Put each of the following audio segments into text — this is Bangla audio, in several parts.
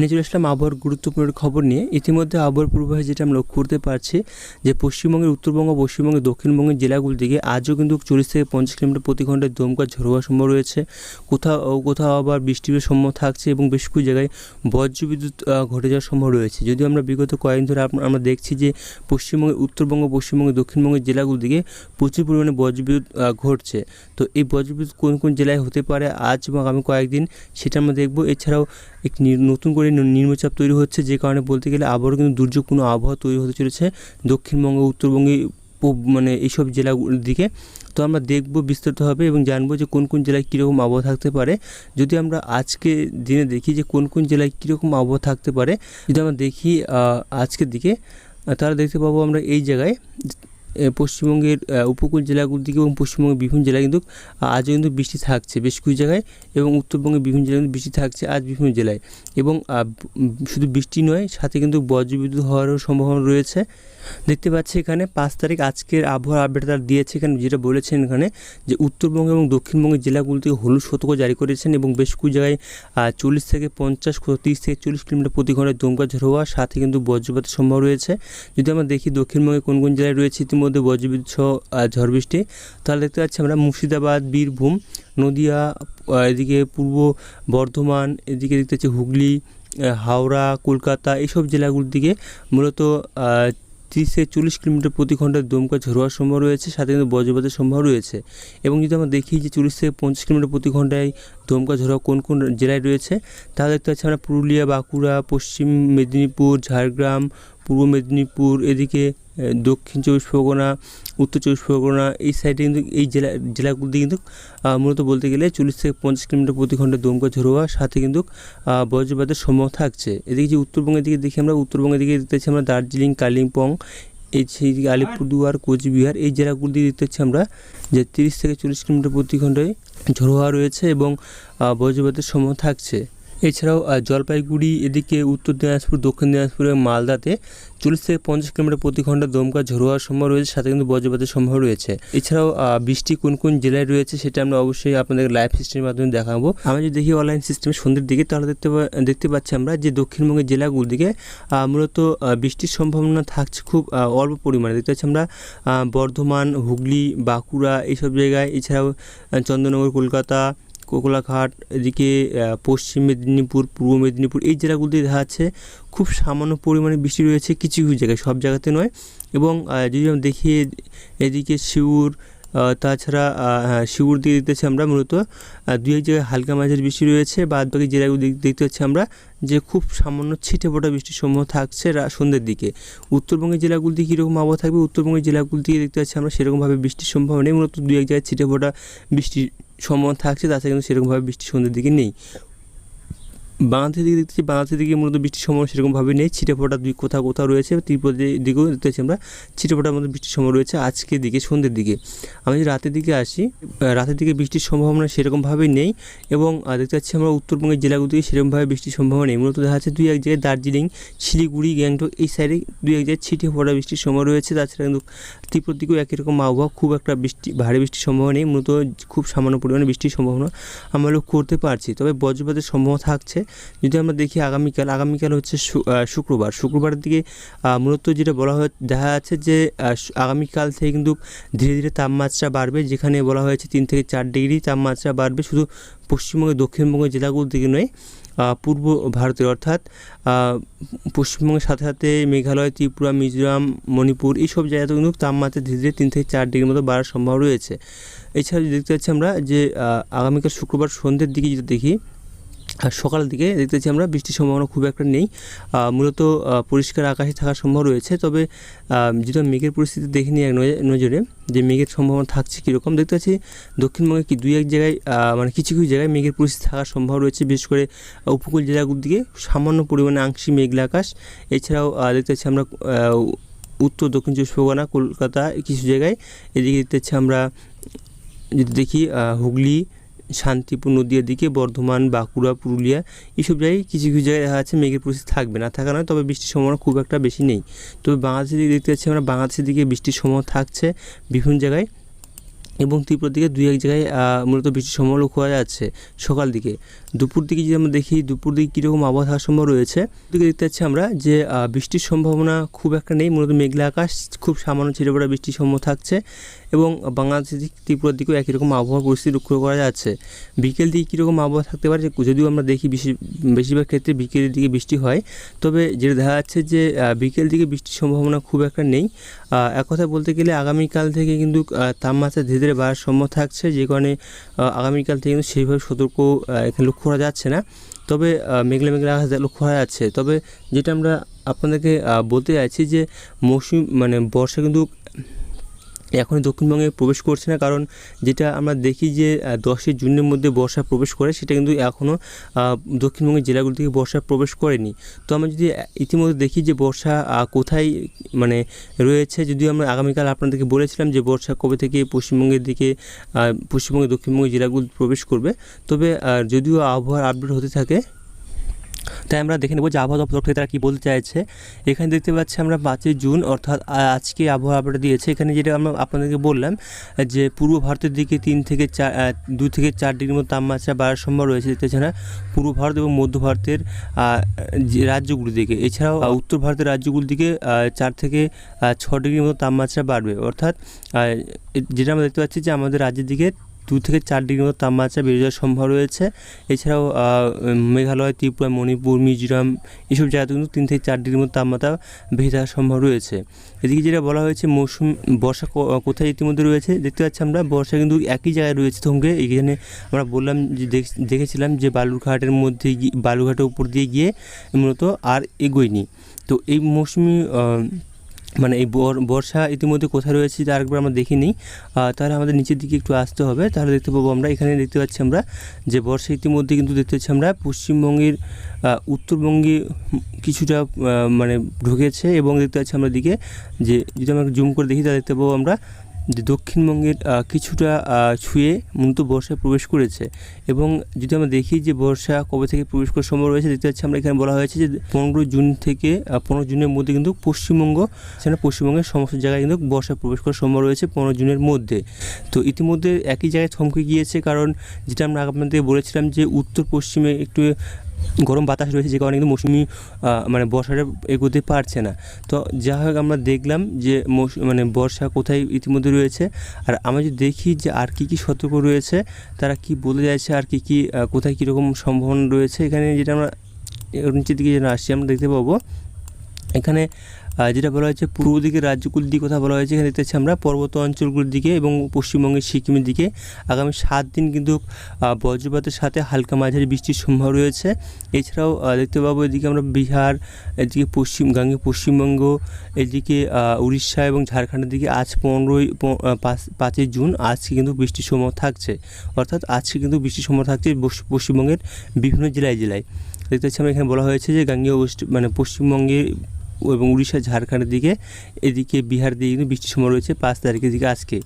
নিয়ে চলে আসলাম আবহাওয়ার গুরুত্বপূর্ণ খবর নিয়ে ইতিমধ্যে আবহাওয়ার পূর্বাভাস যেটা আমরা লক্ষ্য করতে পারছি যে পশ্চিমবঙ্গের উত্তরবঙ্গ পশ্চিমবঙ্গের দক্ষিণবঙ্গের জেলাগুলি দিকে আজও কিন্তু চল্লিশ থেকে পঞ্চাশ কিলোমিটার প্রতি ঘন্টায় দমকা ঝড় হওয়ার সম্ভব রয়েছে। কোথাও কোথাও আবার বৃষ্টির সম্ভব থাকছে এবং বেশ কিছু জায়গায় বজ্রবিদ্যুৎ ঘটে যাওয়ার সম্ভব রয়েছে। যদিও আমরা বিগত কয়েকদিন ধরে আমরা দেখছি যে পশ্চিমবঙ্গের উত্তরবঙ্গ, পশ্চিমবঙ্গের দক্ষিণবঙ্গের জেলাগুলি দিকে প্রচুর পরিমাণে বজ্রবিদ্যুৎ ঘটছে। তো এই বজ্রবিদ্যুৎ কোন কোন জেলায় হতে পারে আজ এবং আগামী কয়েকদিন সেটা আমরা দেখব। এছাড়াও এক নতুন করে নিম্নচাপ তৈরি হচ্ছে যে কারণে বলতে গেলে আবারও কিন্তু দুর্যোগপূর্ণ আবহাওয়া তৈরি হতে চলেছে। দক্ষিণবঙ্গ, উত্তরবঙ্গে মানে এইসব জেলাগুলির দিকে। তো আমরা দেখব বিস্তারিতভাবে এবং জানব যে কোন কোন জেলায় কীরকম আবহাওয়া থাকতে পারে। যদি আমরা আজকে দিনে দেখি যে কোন কোন জেলায় কীরকম আবহাওয়া থাকতে পারে, যদি আমরা দেখি আজকের দিকে, তাহলে দেখতে পাবো আমরা এই জায়গায় পশ্চিমবঙ্গের উপকূল জেলাগুলির দিকে এবং পশ্চিমবঙ্গের বিভিন্ন জেলায় কিন্তু আজও কিন্তু বৃষ্টি থাকছে বেশ কিছু জায়গায় এবং উত্তরবঙ্গের বিভিন্ন জেলায় কিন্তু বৃষ্টি থাকছে আজ বিভিন্ন জেলায় এবং শুধু বৃষ্টি নয়, সাথে কিন্তু বজ্রবিদ্যুৎ হওয়ারও সম্ভাবনা রয়েছে। দেখতে পাচ্ছি এখানে পাঁচ তারিখ আজকের আবহাওয়ার আপডেট তারা দিয়েছে এখানে, যেটা বলেছেন এখানে যে উত্তরবঙ্গ এবং দক্ষিণবঙ্গের জেলাগুলিতে হলুদ সতর্ক জারি করেছেন এবং বেশ কিছু জায়গায় চল্লিশ থেকে পঞ্চাশ তিরিশ থেকে চল্লিশ কিলোমিটার প্রতি ঘন্টায় দমকা ঝড় হওয়ার সাথে কিন্তু বজ্রপাতের সম্ভব রয়েছে। যদি আমরা দেখি দক্ষিণবঙ্গে কোন কোন জেলায় রয়েছে ইতিমধ্যে বজ্রবিদ্যুৎ সহ ঝড় বৃষ্টি। তাহলে দেখতে পাচ্ছি আমরা মুর্শিদাবাদ, বীরভূম, নদিয়া এদিকে পূর্ব বর্ধমান, এদিকে দেখতে পাচ্ছি হুগলি হাওড়া, কলকাতা, এইসব জেলাগুলির দিকে মূলত তিরিশ থেকে চল্লিশ কিলোমিটার প্রতি ঘন্টায় দমকা ঝড় হওয়ার সম্ভব রয়েছে, সাথে কিন্তু বজ্রপাতের সম্ভব রয়েছে। এবং যদি আমরা দেখি যে চল্লিশ থেকে পঞ্চাশ কিলোমিটার প্রতি ঘন্টায় দমকা হওয়া কোন কোন জেলায় রয়েছে, তাহলে দেখতে পাচ্ছি আমরা পুরুলিয়া, বাঁকুড়া, পশ্চিম মেদিনীপুর, ঝাড়গ্রাম, পূর্ব মেদিনীপুর, এদিকে দক্ষিণ চব্বিশ পরগনা, উত্তর চব্বিশ পরগনা, এই সাইডে কিন্তু এই জেলা, জেলাগুলিতে কিন্তু মূলত বলতে গেলে চল্লিশ থেকে পঞ্চাশ কিলোমিটার প্রতি ঘন্টায় দমকা ঝড় হওয়ার সাথে কিন্তু বজ্রপাতের সম্ভাবনা থাকছে। এদিকে যে উত্তরবঙ্গের দিকে দেখি আমরা, উত্তরবঙ্গের দিকে দেখতে পাচ্ছি আমরা দার্জিলিং, কালিম্পং এই সেই আলিপুরদুয়ার, কোচবিহার, এই জেলাগুলি দিয়ে দেখতে পাচ্ছি আমরা যে তিরিশ থেকে চল্লিশ কিলোমিটার প্রতি ঘন্টায় ঝড়ো হওয়া রয়েছে এবং বজ্রপাতের সম্ভাবনা থাকছে। এছাড়াও জলপাইগুড়ি এদিকে উত্তর দিনাজপুর দক্ষিণ দিনাজপুর এবং মালদাতে চল্লিশ থেকে পঞ্চাশ কিলোমিটার প্রতি ঘণ্টা দমকা ঝড়ো হওয়ার সম্ভব রয়েছে সাথে কিন্তু বজ্রপাতের সম্ভব রয়েছে। এছাড়াও বৃষ্টি কোন কোন জেলায় রয়েছে সেটা আমরা অবশ্যই আপনাদের লাইভ সিস্টেমের মাধ্যমে দেখাবো। আমরা যদি দেখি অনলাইন সিস্টেমে সন্ধ্যের দিকে তাহলে দেখতে দেখতে পাচ্ছি আমরা যে দক্ষিণবঙ্গের জেলাগুলোর দিকে মূলত বৃষ্টির সম্ভাবনা থাকছে খুব অল্প পরিমাণে। দেখতে পাচ্ছি আমরা বর্ধমান হুগলি বাঁকুড়া এইসব জায়গায় এছাড়াও আহ, চন্দননগর কলকাতা কোকলাঘাট এদিকে পশ্চিম মেদিনীপুর পূর্ব মেদিনীপুর এই জেলাগুলিতে দেখা যাচ্ছে খুব সামান্য পরিমাণে বৃষ্টি রয়েছে কিছু কিছু জায়গায় সব জায়গাতে নয়। এবং যদি আমরা দেখি এদিকে শিউর তাছাড়া আহ, হ্যাঁ শিউর দিকে দেখতেছি আমরা মূলত দুই এক জায়গায় হালকা মাঝারি বৃষ্টি রয়েছে। বাদ বাকি জেলাগুলো দেখতে পাচ্ছি আমরা যে খুব সামান্য ছিটে ফোটা বৃষ্টির সম্ভাবনা থাকছে সন্ধ্যের দিকে। উত্তরবঙ্গের জেলাগুলিতে কীরকম আবহাওয়া থাকবে? উত্তরবঙ্গের জেলাগুলি থেকে দেখতে পাচ্ছি আমরা সেরকমভাবে বৃষ্টির সম্ভাবনা নেই। মূলত দুই এক জায়গায় ছিটে ফোটা বৃষ্টির সম্ভাবনা থাকছে তাছাড়া কিন্তু সেরকমভাবে বৃষ্টি সন্ধ্যের দিকে নেই। বাংলাদেশের দিকে দেখতেছি বাংলাদেশের দিকে মূলত বৃষ্টির সম্ভাবনা সেরকমভাবে নেই। ছিটে ফোটা দুই কোথাও কোথাও রয়েছে, ত্রিপুরা দিকেও দেখতে পাচ্ছি আমরা। ছিটে ফোটার মধ্যে বৃষ্টির সম্ভাবনা রয়েছে, আজকের দিকে, সন্ধ্যের দিকে। আমি যদি রাতের দিকে আসি রাতের দিকে বৃষ্টির সম্ভাবনা সেরকমভাবে নেই এবং দেখতে পাচ্ছি আমরা উত্তরবঙ্গের জেলাগুলিতে সেরকমভাবে বৃষ্টির সম্ভাবনা নেই। মূলত দেখা যাচ্ছে দুই এক জায়গায় দার্জিলিং, শিলিগুড়ি, গ্যাংটক এই সাইডে দুই এক জায়গায় ছিটে ফোটা বৃষ্টির সম্ভাবনা রয়েছে। তাছাড়া কিন্তু ত্রিপুরার দিকেও একই রকম আবহাওয়া, খুব একটা বৃষ্টি, ভারী বৃষ্টির সম্ভাবনা নেই। মূলত খুব সামান্য পরিমাণে বৃষ্টির সম্ভাবনা আমরা করতে পারছি। তবে বজ্রপাতের সম্ভাবনা থাকছে। যদি আমরা দেখি আগামীকাল আগামীকাল হচ্ছে শুক্রবার। শুক্রবারের দিকে মূলত যেটা বলা হয়, দেখা যাচ্ছে যে আগামীকাল থেকে কিন্তু ধীরে ধীরে তাপমাত্রা বাড়বে, যেখানে বলা হয়েছে তিন থেকে চার ডিগ্রি তাপমাত্রা বাড়বে শুধু পশ্চিমবঙ্গের, দক্ষিণবঙ্গের জেলাগুলোর দিকে নয় পূর্ব ভারতের। অর্থাৎ পশ্চিমবঙ্গের সাথে সাথে মেঘালয়, ত্রিপুরা, মিজোরাম, মণিপুর, এইসব জায়গাতে কিন্তু তাপমাত্রা ধীরে ধীরে তিন থেকে চার ডিগ্রির মতো বাড়ার সম্ভাবনা রয়েছে। এছাড়া দেখতে পাচ্ছি আমরা যে আগামীকাল শুক্রবার সন্ধ্যের দিকে যদি দেখি আর সকালের দিকে দেখতে পাচ্ছি আমরা, বৃষ্টির সম্ভাবনা খুব একটা নেই। মূলত পরিষ্কার আকাশে থাকার সম্ভব রয়েছে। তবে আমি মেঘের পরিস্থিতি দেখে নিই এক নজরে- যে মেঘের সম্ভাবনা থাকছে কীরকম, দেখতে পাচ্ছি দক্ষিণবঙ্গে কি দুই এক জায়গায় মানে কিছু কিছু জায়গায় মেঘের পরিস্থিতি থাকার সম্ভব রয়েছে। বিশেষ করে উপকূল জেলাগুলোর দিকে সামান্য পরিমাণে আংশিক মেঘলা আকাশ। এছাড়াও দেখতে পাচ্ছি আমরা উত্তর, দক্ষিণ চব্বিশ পরগনা, কলকাতা, কিছু জায়গায়। এদিকে দেখতে পাচ্ছি আমরা, যদি দেখি হুগলি শান্তিপুর নদীর দিকে, বর্ধমান, বাঁকুড়া, পুরুলিয়া এইসব জায়গায় কিছু কিছু জায়গায় দেখা যাচ্ছে মেঘের পরিস্থিতি থাকবে না। থাকা নয়, তবে বৃষ্টির সম্ভাবনা খুব একটা বেশি নেই। তবে বাংলাদেশের দিকে দেখতে পাচ্ছি আমরা, বাংলাদেশের দিকে বৃষ্টির সম্ভাবনা থাকছে বিভিন্ন জায়গায় এবং ত্রিপুরার দিকে দুই এক জায়গায় মূলত বৃষ্টির সম্ভাবনা লক্ষ্য করা যাচ্ছে সকাল দিকে। দুপুর দিকে যদি আমরা দেখি, দুপুর দিকে কীরকম আবহাওয়া সম্ভব রয়েছে দিকে দেখতে পাচ্ছি আমরা যে বৃষ্টির সম্ভাবনা খুব একটা নেই। মূলত মেঘলা আকাশ, খুব সামান্য ছিটে পড়া বৃষ্টির সম্ভব থাকছে। এবং বাংলাদেশের ত্রিপুরার দিকেও একই রকম আবহাওয়া পরিস্থিতি লক্ষ্য করা যাচ্ছে। বিকেল দিকে কীরকম আবহাওয়া থাকতে পারে, যদিও আমরা দেখি বেশি বেশিরভাগ ক্ষেত্রে বিকেলের দিকে বৃষ্টি হয়। তবে যেটা দেখা যাচ্ছে যে বিকেল দিকে বৃষ্টির সম্ভাবনা খুব একটা নেই। এক কথা বলতে গেলে আগামীকাল থেকে কিন্তু তাপমাত্রা ধীরে ধীরে বাড়ার সম্ভব থাকছে, যে কারণে আগামীকাল থেকে কিন্তু সেইভাবে সতর্ক এখানে লক্ষ্য করা যাচ্ছে না। তবে মেঘলা মেঘলা আকাশ লক্ষ্য করা যাচ্ছে। তবে যেটা আমরা আপনাদেরকে বলতে চাইছি যে, মৌসুম মানে বর্ষা কিন্তু এখনই দক্ষিণবঙ্গে প্রবেশ করছে না, কারণ যেটা আমরা দেখি যে দশই জুনের মধ্যে বর্ষা প্রবেশ করে, সেটা কিন্তু এখনও দক্ষিণবঙ্গের জেলাগুলো থেকে বর্ষা প্রবেশ করেনি। তো আমরা যদি ইতিমধ্যে দেখি যে বর্ষা কোথায় মানে রয়েছে, যদিও আমরা আগামীকাল আপনাদেরকে বলেছিলাম যে বর্ষা কবে থেকে পশ্চিমবঙ্গের দিকে পশ্চিমবঙ্গের দক্ষিণবঙ্গের জেলাগুলো প্রবেশ করবে, তবে যদিও আবহাওয়ার আপডেট হতে থাকে তাই আমরা দেখে নেব যে আবহাওয়া দপ্তর থেকে তারা কী বলতে চাইছে। এখানে দেখতে পাচ্ছি আমরা পাঁচই জুন, অর্থাৎ আজকে আবহাওয়া আপডেট দিয়েছে। এখানে যেটা আমরা আপনাদেরকে বললাম, যে পূর্ব ভারতের দিকে তিন থেকে চার দুই থেকে চার ডিগ্রির মতো তাপমাত্রা বাড়ার সম্ভব রয়েছে। এছাড়া পূর্ব ভারত এবং মধ্য ভারতের রাজ্যগুলির দিকে। এছাড়াও উত্তর ভারতের রাজ্যগুলির দিকে চার থেকে ছ ডিগ্রির মতো তাপমাত্রা বাড়বে। অর্থাৎ যেটা আমরা দেখতে পাচ্ছি যে আমাদের রাজ্যের দিকে দু থেকে চার ডিগ্রির মতো তাপমাত্রা বেড়ে যাওয়ার সম্ভব রয়েছে। এছাড়াও মেঘালয়, ত্রিপুরা, মণিপুর, মিজোরাম এইসব জায়গাতে কিন্তু তিন থেকে চার ডিগ্রির মতো তাপমাত্রা বেড়ে যাওয়ার সম্ভব রয়েছে। এদিকে যেটা বলা হয়েছে, মৌসুম, বর্ষা কোথায় ইতিমধ্যে রয়েছে, দেখতে পাচ্ছি আমরা, বর্ষা কিন্তু একই জায়গায় রয়েছে থমকে এখানে আমরা বললাম যে, দেখ- দেখেছিলাম যে, বালুরঘাটের মধ্যে গিয়ে, বালুরঘাটের উপর দিয়ে গিয়ে মূলত আর এগোয়নি। তো এই মৌসুমি মানে এই বর- বর্ষা ইতিমধ্যে কোথায় রয়েছে তা আরেকবার আমরা দেখিনি। তাহলে আমাদের নিচের দিকে একটু আসতে হবে। তাহলে দেখতে পাবো আমরা এখানে দেখতে পাচ্ছি আমরা যে বর্ষা ইতিমধ্যে কিন্তু দেখতে পাচ্ছি আমরা পশ্চিমবঙ্গের উত্তরবঙ্গে কিছুটা মানে ঢুকেছে এবং দেখতে পাচ্ছি আমরা দিকে যে, যদি আমরা জুম করে দেখি তাহলে দেখতে পাবো আমরা যে দক্ষিণবঙ্গের কিছুটা ছুঁয়ে মূলত বর্ষায় প্রবেশ করেছে। এবং যদি আমরা দেখি যে বর্ষা কবে থেকে প্রবেশ করার সম্ভব রয়েছে, দেখতে পাচ্ছি আমরা এখানে বলা হয়েছে যে পনেরো জুন থেকে পনেরো জুনের মধ্যে কিন্তু পশ্চিমবঙ্গ, সেখানে পশ্চিমবঙ্গের সমস্ত জায়গায় কিন্তু বর্ষা প্রবেশ করার সম্ভব রয়েছে পনেরো জুনের মধ্যে। তো ইতিমধ্যে একই জায়গায় থমকে গিয়েছে কারণ যেটা আমরা আপনাদের বলেছিলাম যে উত্তর পশ্চিমে একটু গরম বাতাস রয়েছে, যে কারণে কিন্তু মৌসুমি মানে বর্ষাটা এগোতে পারছে না। তো যা হোক আমরা দেখলাম যে মানে বর্ষা কোথায় ইতিমধ্যে রয়েছে। আর আমরা যদি দেখি যে আর কি কি সতর্ক রয়েছে, তারা কি বলে যাচ্ছে, আর কি কি কোথায় কীরকম সম্ভাবনা রয়েছে, এখানে যেটা আমরা নিচের দিকে যেন আসছি, আমরা দেখতে পাবো। এখানে যেটা বলা হয়েছে, পূর্ব দিকের রাজ্যগুলির দিকে কথা বলা হয়েছে। এখানে দেখতে আমরা পর্বত অঞ্চলগুলির দিকে এবং পশ্চিমবঙ্গের সিকিমের দিকে। আগামী সাত দিন কিন্তু বজ্রপাতের সাথে হালকা মাঝারি বৃষ্টির সম্ভাবনা রয়েছে। এছাড়াও দেখতে পাবো এদিকে আমরা বিহার, এদিকে পশ্চিম গাঙ্গে পশ্চিমবঙ্গ, এদিকে উড়িষ্যা এবং ঝাড়খণ্ডের দিকে আজ পনেরোই পাঁচ, পাঁচই জুন, আজকে কিন্তু বৃষ্টির সম্ভাবনা থাকছে। অর্থাৎ আজকে কিন্তু বৃষ্টির সম্ভাবনা থাকছে পশ্চিমবঙ্গের বিভিন্ন জেলায় জেলায়। দেখতে পাচ্ছি আমরা এখানে বলা হয়েছে যে গাঙ্গেয় মানে পশ্চিমবঙ্গে এবং উড়িষ্যা, ঝাড়খণ্ডের দিকে, এদিকে বিহার দিকে কিন্তু বৃষ্টির সময় রয়েছে পাঁচ তারিখের দিকে আজকে।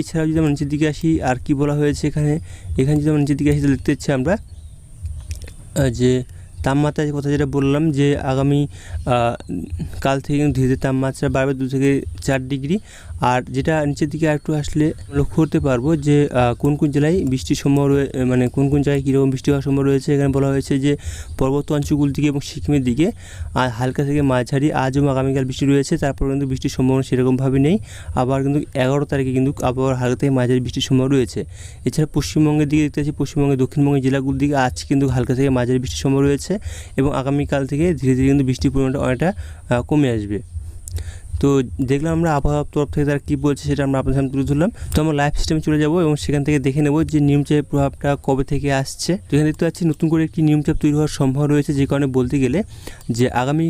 এছাড়াও যদি আমরা নিচের দিকে আসি, আর কি বলা হয়েছে এখানে? এখানে যদি আমরা নিচের দিকে আসি, তাহলে দেখতে হচ্ছে আমরা যে তাপমাত্রা কথা যেটা বললাম, যে আগামী কাল থেকে কিন্তু ধীরে ধীরে তাপমাত্রা বাড়বে দু থেকে চার ডিগ্রি। আর যেটা নিচের দিকে একটু আসলে লক্ষ্য করতে পারব যে কোন কোন জেলায় বৃষ্টির সম্ভব মানে কোন কোন জায়গায় কীরকম বৃষ্টি হওয়ার সম্ভব রয়েছে? এখানে বলা হয়েছে যে, পর্বত অঞ্চলগুলি দিকে এবং সিকিমের দিকে, আর হালকা থেকে মাঝারি আজ এবং আগামীকাল বৃষ্টি রয়েছে। তারপর কিন্তু বৃষ্টির সম্ভাবনা সেরকমভাবে নেই। আবার কিন্তু এগারো তারিখে কিন্তু আবহাওয়ার হালকা থেকে মাঝারি বৃষ্টির সম্ভাবনা রয়েছে। এছাড়া পশ্চিমবঙ্গের দিকে দেখতে পাচ্ছি, পশ্চিমবঙ্গের দক্ষিণবঙ্গের জেলাগুলির দিকে আজ কিন্তু হালকা থেকে মাঝারি বৃষ্টির সম্ভাবনা রয়েছে এবং আগামীকাল থেকে ধীরে ধীরে কিন্তু বৃষ্টির পরিমাণটা অনেকটা কমে আসবে। তো দেখলাম আমরা আবহাওয়ার তরফ থেকে তারা কী বলছে সেটা আমরা আপনার সামনে তুলে ধরলাম। তো আমরা লাইভ সিস্টেমে চলে যাব এবং সেখান থেকে দেখে নেব যে নিয়মচাপের প্রভাবটা কবে থেকে আসছে। তো এখানে দেখতে পাচ্ছি নতুন করে একটি নিয়মচাপ তৈরি হওয়ার সম্ভাবনা রয়েছে, যে কারণে বলতে গেলে যে আগামী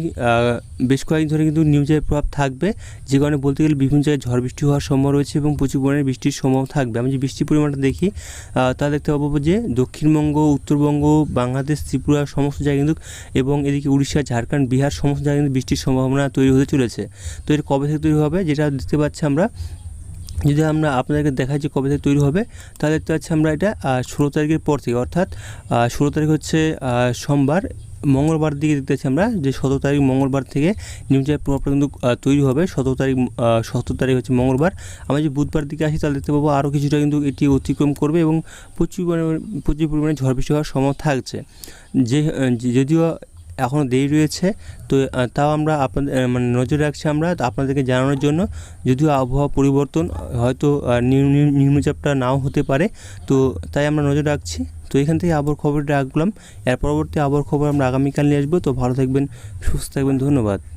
বেশ কয়েকদিন ধরে কিন্তু নিয়মচাপের প্রভাব থাকবে, যে কারণে বলতে গেলে বিভিন্ন জায়গায় ঝড় বৃষ্টি হওয়ার সম্ভাবনা রয়েছে এবং প্রচুর পরিমাণে বৃষ্টির সম্ভাবনা থাকবে। আমি যে বৃষ্টির পরিমাণটা দেখি তা দেখতে পাবো যে দক্ষিণবঙ্গ, উত্তরবঙ্গ, বাংলাদেশ, ত্রিপুরা সমস্ত জায়গায় কিন্তু এবং এদিকে উড়িষ্যা, ঝাড়খণ্ড, বিহার সমস্ত জায়গায় কিন্তু বৃষ্টির সম্ভাবনা তৈরি হতে চলেছে। তো এর কবে থেকে তৈরি হবে, যেটা দেখতে পাচ্ছি আমরা। যদি আমরা আপনাদেরকে দেখাই যে কবে থেকে তৈরি হবে, তাহলে দেখতে পাচ্ছি আমরা এটা ষোলো তারিখের পর থেকে, অর্থাৎ ষোলো তারিখ হচ্ছে সোমবার, মঙ্গলবার দিকে দেখতে পাচ্ছি আমরা যে সতেরো তারিখ মঙ্গলবার থেকে নিউজের প্রভাবটা কিন্তু তৈরি হবে। সতেরো তারিখ সতেরো তারিখ হচ্ছে মঙ্গলবার। আমরা যদি বুধবার দিকে আসি, তাহলে দেখতে পাবো আরও কিছুটা কিন্তু এটি অতিক্রম করবে এবং প্রচুর পরিমাণে প্রচুর পরিমাণে ঝড় বৃষ্টি হওয়ার সম্ভব থাকছে। যে- যদিও এখনও দেরি রয়েছে। তো তাও আমরা আপনাদের মানে নজর রাখছি আমরা আপনাদেরকে জানানোর জন্য। যদিও আবহাওয়া পরিবর্তন, হয়তো নিম্নচাপটা নাও হতে পারে। তো, তাই আমরা নজর রাখছি। তো, এখান থেকে আবহাওয়ার খবরটা রাখলাম। এর পরবর্তী আবহাওয়ার খবর আমরা আগামীকাল নিয়ে আসব। তো, ভালো থাকবেন, সুস্থ থাকবেন, ধন্যবাদ।